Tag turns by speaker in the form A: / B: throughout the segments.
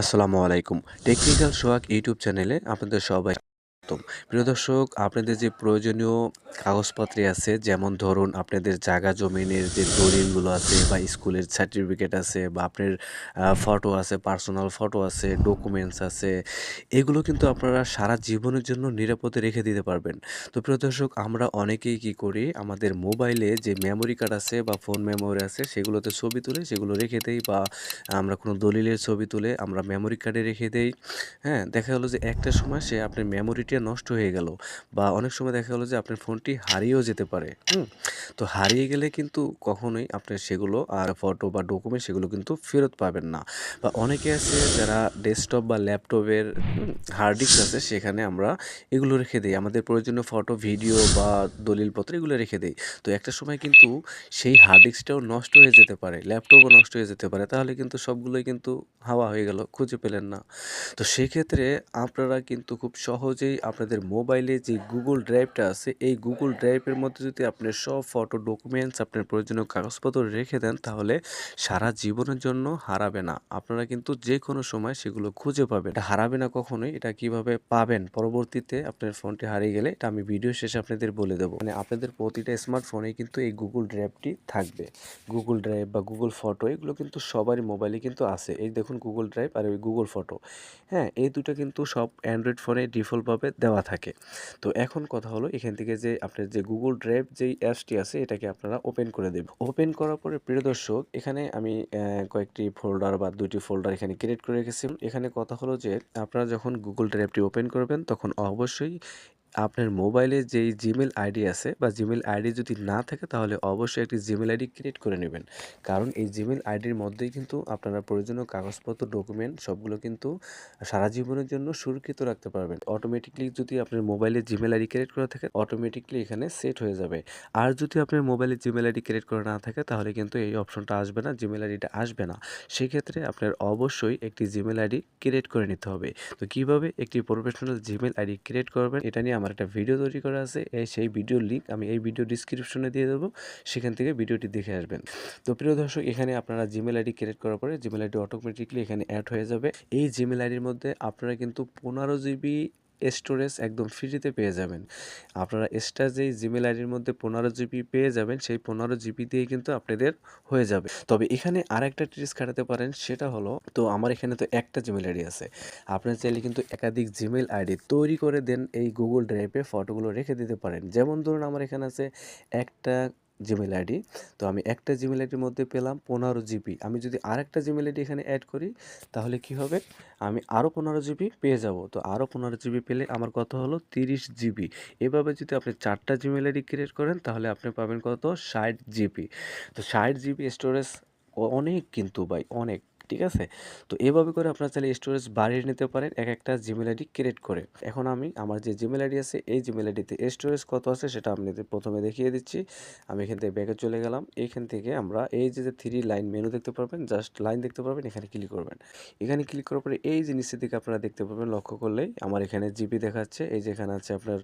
A: আসসালামু আলাইকুম। টেকনিক্যাল সোহাগ ইউটিউব চ্যানেলে আপনাদের সবাই স্বাগতম প্রিয় দর্শক, আপনাদের যে প্রয়োজনীয় কাগজপত্রে আছে, যেমন ধরুন আপনাদের জায়গা জমিনের যে দলিলগুলো আছে বা স্কুলের সার্টিফিকেট আছে বা আপনার ফটো আছে পার্সোনাল ফটো আছে ডকুমেন্টস আছে, এগুলো কিন্তু আপনারা সারা জীবনের জন্য নিরাপদে রেখে দিতে পারবেন। তো প্রিয় দর্শক, আমরা অনেকেই কি করি, আমাদের মোবাইলে যে মেমোরি কার্ড আছে বা ফোন মেমোরি আছে, সেগুলোতে ছবি তুলে, সেগুলো রেখে দেই বা আমরা কোনো দলিলের ছবি তুলে আমরা মেমোরি কার্ডে রেখে দেই। হ্যাঁ দেখা গেলো যে একটা সময় সে আপনার মেমোরিটা নষ্ট হয়ে গেল বা অনেক সময় দেখা গেলো যে আপনার ফোনটি হারিয়েও যেতে পারে, হুম? তো হারিয়ে গেলে কিন্তু কখনোই আপনি সেগুলো আর ফটো বা ডকুমেন্ট সেগুলো কিন্তু ফেরত পাবেন না। বা অনেকে আছে যারা ডেস্কটপ বা ল্যাপটপের হার্ড ডিস্ক আছে সেখানে আমরা এগুলো রেখে দিই। আমাদের প্রয়োজনীয় ফটো, ভিডিও বা দলিলপত্র এগুলো রেখে দিই। তো একটা সময় কিন্তু সেই হার্ড ডিস্কটাও নষ্ট হয়ে যেতে পারে, ল্যাপটপও নষ্ট হয়ে যেতে পারে, তাহলে কিন্তু সবগুলোই কিন্তু হাওয়া হয়ে গেল, খুঁজে পেলেন না। তো সেক্ষেত্রে আপনারা কিন্তু খুব সহজেই আপনাদের মোবাইলে যে গুগল ড্রাইভটা আছে, এই গুগল ড্রাইভের মধ্যে যদি আপনি সব ফটো ডকুমেন্টস আপনার প্রয়োজনীয় কাগজপত্র রেখে দেন, তাহলে সারা জীবনের জন্য হারাবে না। আপনারা কিন্তু যে কোনো সময় সেগুলো খুঁজে পাবেন। এটা হারাবে না কখনোই, এটা কীভাবে পাবেন? পরবর্তীতে আপনার ফোনটি হারিয়ে গেলে এটা আমি ভিডিও শেষে আপনাদের বলে দেবো। মানে আপনাদের প্রতিটা স্মার্টফোনে কিন্তু এই গুগল ড্রাইভটি থাকবে। গুগল ড্রাইভ বা গুগল ফটো এগুলো কিন্তু সবারই মোবাইলে কিন্তু আছে। এই দেখুন গুগল ড্রাইভ আর ওই গুগল ফটো হ্যাঁ এই দুটো কিন্তু সব অ্যান্ড্রয়েড ফোনে ডিফল্টভাবে দেওয়া থাকে। তো এখন কথা হলো এখান থেকে যে আপনার যে গুগল ড্রাইভ যেই অ্যাপসটি আছে, এটাকে আপনারা ওপেন করে দেবেন। ওপেন করার পরে প্রিয় দর্শক, এখানে আমি কয়েকটি ফোল্ডার বা দুটি ফোল্ডার এখানে ক্রিয়েট করে রেখেছি। এখানে কথা হলো যে আপনারা যখন গুগল ড্রাইভটি ওপেন করবেন, তখন অবশ্যই আপনার মোবাইলে যেই জিমেল আইডি আছে বা জিমেল আইডি যদি না থাকে তাহলে অবশ্যই একটি জিমেল আইডি ক্রিয়েট করে নেবেন। কারণ এই জিমেল আইডির মধ্যেই কিন্তু আপনারা প্রয়োজনীয় কাগজপত্র ডকুমেন্ট সবগুলো কিন্তু সারা জীবনের জন্য সুরক্ষিত রাখতে পারবেন। অটোমেটিকলি যদি আপনার মোবাইলে জিমেল আইডি ক্রিয়েট করা থাকে অটোমেটিকলি এখানে সেট হয়ে যাবে। আর যদি আপনার মোবাইলে জিমেল আইডি ক্রিয়েট করা না থাকে, তাহলে কিন্তু এই অপশনটা আসবে না জিমেল আইডিটা আসবে না। সেক্ষেত্রে আপনার অবশ্যই একটি জিমেল আইডি ক্রিয়েট করে নিতে হবে। তো কীভাবে একটি প্রফেশনাল জিমেল আইডি ক্রিয়েট করবেন, এটা নিয়ে আমার একটা ভিডিও তৈরি করা আছে। এই সেই ভিডিওর লিঙ্ক আমি এই ভিডিও ডিসক্রিপশনে দিয়ে দেবো। সেখান থেকে ভিডিওটি দেখে আসবেন। তো প্রিয় দর্শক, এখানে আপনারা জিমেল আইডি ক্রিয়েট করার পরে জিমেল আইডি অটোমেটিকলি এখানে অ্যাড হয়ে যাবে। এই জিমেল আইডির মধ্যে আপনারা কিন্তু পনেরো জিবি স্টোরেজ একদম ফ্রিতে পেয়ে যাবেন। আপনারা এক্সট্রা যেই জিমেল আইডির মধ্যে পনেরো জিবি পেয়ে যাবেন, সেই পনেরো জিবি দিয়ে কিন্তু আপনাদের হয়ে যাবে। তবে এখানে আর একটা ট্রিক্স খাটাতে পারেন, সেটা হলো, তো আমার এখানে তো একটা জিমেল আইডি আছে। আপনার চাইলে কিন্তু একাধিক জিমেল আইডি তৈরি করে দেন এই গুগল ড্রাইভে ফটোগুলো রেখে দিতে পারেন। যেমন ধরুন আমার এখানে আছে একটা জিমেল আইডি তো আমি একটা জিমেল আইডির মধ্যে পেলাম পনেরো জিবি আমি যদি আরেকটা জিমেল আইডি এখানে অ্যাড করি, তাহলে কি হবে? আমি আরও পনেরো জিবি পেয়ে যাব। তো আরও পনেরো জিবি পেলে আমার কত হলো? তিরিশ জিবি এভাবে যদি আপনি চারটা জিমেল আইডি ক্রিয়েট করেন, তাহলে আপনি পাবেন কত? ষাট জিবি তো ষাট জিবি স্টোরেজ অনেক কিন্তু ভাই, অনেক। ঠিক আছে? তো এভাবে করে আপনার চাইলে স্টোরেজ বাড়িয়ে নিতে পারেন, এক একটা জিমেল আইডি ক্রিয়েট করে। এখন আমি, আমার যে জিমেল আইডি আছে, এই জিমেল আইডিতে স্টোরেজ কত আছে সেটা আপনাদের প্রথমে দেখিয়ে দিচ্ছি। আমি এখান থেকে ব্যাগে চলে গেলাম। এইখান থেকে আমরা এই যে থ্রি লাইন মেনু দেখতে পারবেন জাস্ট লাইন দেখতে পারবেন, এখানে ক্লিক করবেন। এখানে ক্লিক করার পরে এই জিনিসের দিকে আপনারা দেখতে পাবেন লক্ষ্য করলেই আমার এখানে জিবি দেখাচ্ছে। এই যে, এখানে আছে আপনার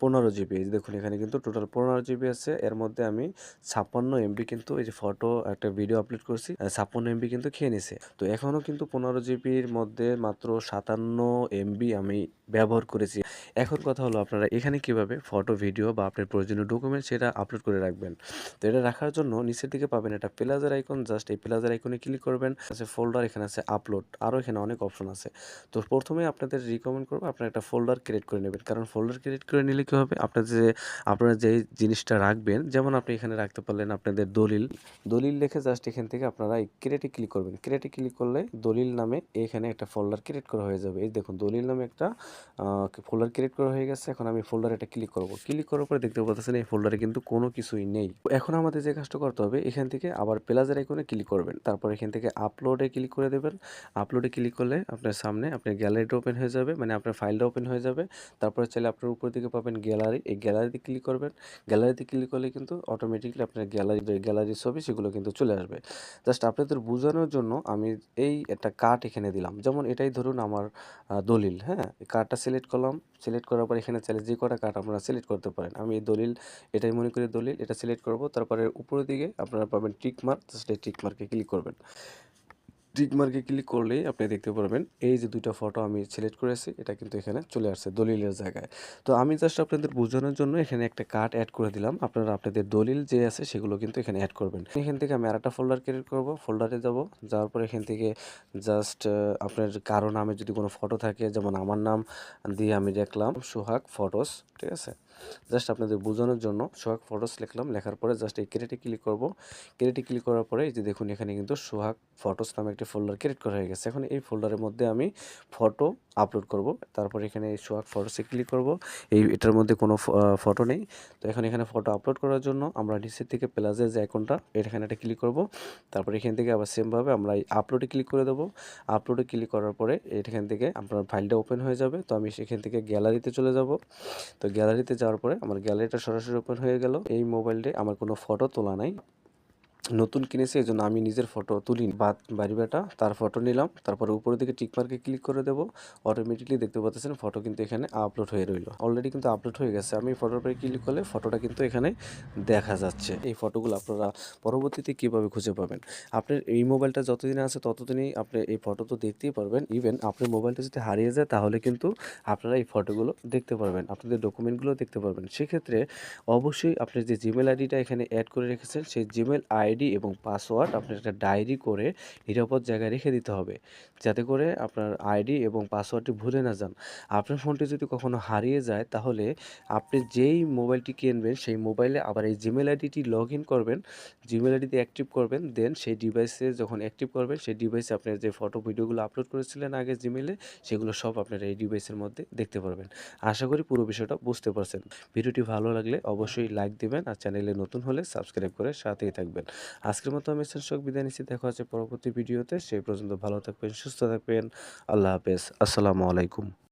A: পনেরো জিবি এই দেখুন, এখানে কিন্তু টোটাল পনেরো জিবি আছে। এর মধ্যে আমি ছাপ্পান্ন এমবি কিন্তু এই যে ফটো একটা ভিডিও আপলোড করছি। ছাপ্পান্ন এমবি কিন্তু খেয়ে নিছে। তো এখনও কিন্তু পনেরো জিবির মধ্যে মাত্র সাতান্ন এমবি আমি ব্যবহার করেছি। এখন কথা হলো আপনারা এখানে কীভাবে ফটো, ভিডিও বা আপনার প্রয়োজনীয় ডকুমেন্ট সেটা আপলোড করে রাখবেন। তো এটা রাখার জন্য নিচের দিকে পাবেন এটা প্লাজার আইকন জাস্ট এই প্লাজার আইকনে ক্লিক করবেন। আছে ফোল্ডার এখানে আছে আপলোড আরও এখানে অনেক অপশন আছে। তো প্রথমে আপনাদের রিকমেন্ড করব আপনারা একটা ফোল্ডার ক্রিয়েট করে নেবেন। কারণ ফোল্ডার ক্রিয়েট করে নিলে কী হবে? আপনার যে, আপনারা যে জিনিসটা রাখবেন, যেমন আপনি এখানে রাখতে পারলেন আপনাদের দলিল। দলিল লিখে জাস্ট এখান থেকে আপনারা ক্রিয়েটে ক্লিক করবেন। ক্রিয়েটে ক্লিক করলে দলিল নামে এখানে একটা ফোল্ডার ক্রিয়েট করা হয়ে যাবে। এই দেখুন, দলিল নামে একটা ফোল্ডার ক্রিয়েট করা হয়ে গেছে। এখন আমি ফোল্ডার এটা ক্লিক করব। ক্লিক করার পরে দেখতে পাচ্ছেন এই ফোল্ডারে কিন্তু কোনো কিছুই নেই। এখন আমাদের যে কাজটা করতে হবে, এখান থেকে আবার প্লাজের আইকনে ক্লিক করবেন। তারপর এখান থেকে আপলোডে ক্লিক করে দেবেন। আপলোডে ক্লিক করলে আপনার সামনে আপনার গ্যালারিটা ওপেন হয়ে যাবে মানে আপনার ফাইলটা ওপেন হয়ে যাবে। তারপরে চাইলে আপনার উপর দিকে পাবেন গ্যালারি এই গ্যালারিতে ক্লিক করবেন। গ্যালারিতে ক্লিক করলে কিন্তু অটোমেটিকলি আপনার গ্যালারি গ্যালারির ছবি সেগুলো কিন্তু চলে আসবে। জাস্ট আপনাদের বোঝানোর জন্য আমি এই একটা কাঠ এখানে দিলাম। যেমন এটাই ধরুন আমার দলিল হ্যাঁ? কার্ডটা সিলেক্ট করলাম সিলেক্ট করার পর এখানে চাইলে যে কটা কার্ড আপনারা সিলেক্ট করতে পারেন। আমি এই দলিল, এটাই মনে করি দলিল, এটা সিলেক্ট করব। তারপরে উপরের দিকে আপনারা পাবেন টিক মার্ক জাস্ট টিক মার্কে ক্লিক করবেন। টিক মার্কে ক্লিক করলেই আপনি দেখতে পারবেন, এই যে দুইটা ফটো আমি সিলেক্ট করেছি এটা কিন্তু এখানে চলে আসছে দলিলের জায়গায়। তো আমি জাস্ট আপনাদের বোঝানোর জন্য এখানে একটা কার্ড অ্যাড করে দিলাম। আপনারা আপনাদের দলিল যে আছে সেগুলো কিন্তু এখানে অ্যাড করবেন। এখান থেকে আমি আরেকটা ফোল্ডার ক্রিয়েট করব ফোল্ডারে যাব, যাওয়ার পর এখান থেকে জাস্ট আপনার কারও নামে যদি কোনো ফটো থাকে, যেমন আমার নাম দিয়ে আমি দেখলাম সোহাগ ফটোস ঠিক আছে? জাস্ট আপনাদের বোঝানোর জন্য সোহাগ ফটোস লিখলাম, লেখার পরে জাস্ট এই ক্রেডিটে ক্লিক করব। ক্রেটে ক্লিক করার পরে এই যে দেখুন এখানে কিন্তু সোহাগ ফটোস নামে একটি ফোল্ডার ক্রিয়েট করা হয়ে গেছে। এখন এই ফোল্ডারের মধ্যে আমি ফটো আপলোড করব। তারপর এখানে সোহাগ ফটোসে ক্লিক করব। এই এটার মধ্যে কোনো ফটো নেই। তো এখন এখানে ফটো আপলোড করার জন্য আমরা নিচের থেকে প্লাসের যে আইকনটা এখানে একটা ক্লিক করব। তারপর এখান থেকে আবার সেমভাবে আমরা এই আপলোডে ক্লিক করে দেবো। আপলোডে ক্লিক করার পরে এখান থেকে আপনার ফাইলটা ওপেন হয়ে যাবে। তো আমি সেখান থেকে গ্যালারিতে চলে যাব। তো গ্যালারিতে যাওয়ার পরে আমার গ্যালারিটা সরাসরি ওপেন হয়ে গেল। এই মোবাইলটায় আমার কোনো ফটো তোলা নাই। নতুন কিনেছে এই জন্য আমি নিজের ফটো তুলি বাদ বাড়ি বেটা তার ফটো নিলাম, তারপরে উপরের দিকে টিক মার্কে ক্লিক করে দেবো। অটোমেটিকলি দেখতে পাচ্ছেন ফটো কিন্তু এখানে আপলোড হয়ে রইল। অলরেডি কিন্তু আপলোড হয়ে গেছে। আমি ফটোর উপরে ক্লিক করলে ফটোটা কিন্তু এখানে দেখা যাচ্ছে। এই ফটোগুলো আপনারা পরবর্তীতে কীভাবে খুঁজে পাবেন? আপনার এই মোবাইলটা যতদিন আছে, ততদিনই আপনি এই ফটো তো দেখতেই পারবেন। ইভেন আপনার মোবাইলটা যদি হারিয়ে যায়, তাহলে কিন্তু আপনারা এই ফটোগুলো দেখতে পারবেন। আপনাদের ডকুমেন্টগুলো দেখতে পারবেন। সেক্ষেত্রে অবশ্যই আপনি যে জিমেল আইডিটা এখানে অ্যাড করে রেখেছেন, সেই জিমেল আইডি এবং পাসওয়ার্ড আপনার একটা ডায়েরি করে নিরাপদ জায়গায় রেখে দিতে হবে। যাতে করে আপনার আইডি এবং পাসওয়ার্ডটি ভুলে না যান। আপনার ফোনটি যদি কখনো হারিয়ে যায়, তাহলে আপনি যেই মোবাইলটি কিনবেন, সেই মোবাইলে আবার এই জিমেল আইডিটি লগ ইন করবেন। জিমেল আইডিতে অ্যাক্টিভ করবেন, দেন সেই ডিভাইসে যখন অ্যাক্টিভ করবেন, সেই ডিভাইসে আপনার যে ফটো, ভিডিওগুলো আপলোড করেছিলেন আগে জিমেলে সেগুলো সব আপনারা এই ডিভাইসের মধ্যে দেখতে পারবেন। আশা করি পুরো বিষয়টা বুঝতে পারছেন। ভিডিওটি ভালো লাগলে অবশ্যই লাইক দিবেন আর চ্যানেলে নতুন হলে সাবস্ক্রাইব করে সাথেই থাকবেন। আজকের মতো আমি শীর্ষক বিদায় নিচ্ছি। দেখা হচ্ছে পরবর্তী ভিডিওতে। সেই পর্যন্ত ভালো থাকবেন, সুস্থ থাকবেন। আল্লাহ হাফেজ। আসসালামু আলাইকুম।